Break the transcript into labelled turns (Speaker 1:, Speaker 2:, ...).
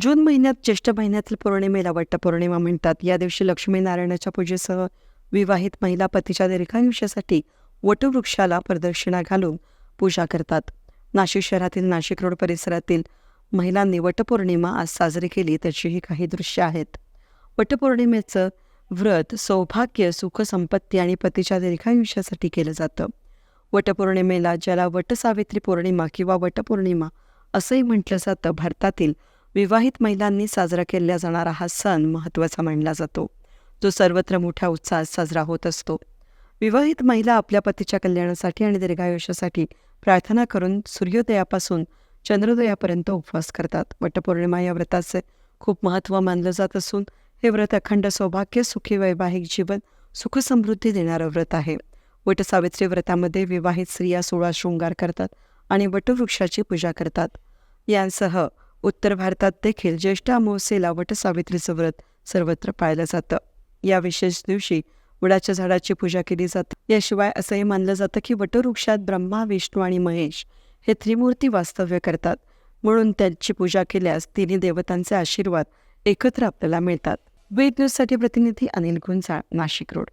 Speaker 1: जून महिन्यात ज्येष्ठ महिन्यातील पौर्णिमेला वटपौर्णिमा म्हणतात. या दिवशी लक्ष्मीनारायणाच्या पूजेसह विवाहित महिला पतीच्या दीर्घायुष्यासाठी वटवृक्षाला प्रदक्षिणा घालून पूजा करतात. नाशिक शहरातील नाशिक रोड परिसरातील महिलांनी वटपौर्णिमा आज साजरी केली त्याचीही काही दृश्य आहेत. वटपौर्णिमेचं व्रत सौभाग्य सुखसंपत्ती आणि पतीच्या दीर्घायुष्यासाठी केलं जातं. वटपौर्णिमेला ज्याला वटसावित्री पौर्णिमा किंवा वटपौर्णिमा असंही म्हटलं जातं भारतातील विवाहित महिलांनी साजरा केला जाणारा हा सण महत्त्वाचा मानला जातो. जो सर्वत्र मोठ्या उत्साहात साजरा होत असतो. विवाहित महिला आपल्या पतीच्या कल्याणासाठी आणि दीर्घायुष्यासाठी प्रार्थना करून सूर्योदयापासून चंद्रोदयापर्यंत उपवास करतात. वटपौर्णिमा या व्रताचे खूप महत्त्व मानलं जात असून हे व्रत अखंड सौभाग्य सुखी वैवाहिक जीवन सुखसमृद्धी देणारं व्रत आहे. वटसावित्री व्रतामध्ये विवाहित स्त्रिया सोळा शृंगार करतात आणि वटवृक्षाची पूजा करतात. यांसह उत्तर भारतात देखील ज्येष्ठ अमावस्येला वटसावित्रीचं व्रत सर्वत्र पाळलं जातं. या विशेष दिवशी वडाच्या झाडाची पूजा केली जाते. याशिवाय असंही मानलं जातं की वटवृक्षात ब्रह्मा विष्णू आणि महेश हे त्रिमूर्ती वास्तव्य करतात. म्हणून त्यांची पूजा केल्यास तिन्ही देवतांचे आशीर्वाद एकत्र आपल्याला मिळतात. वेद न्यूजसाठी प्रतिनिधी अनिल गुंजाळ नाशिक रोड.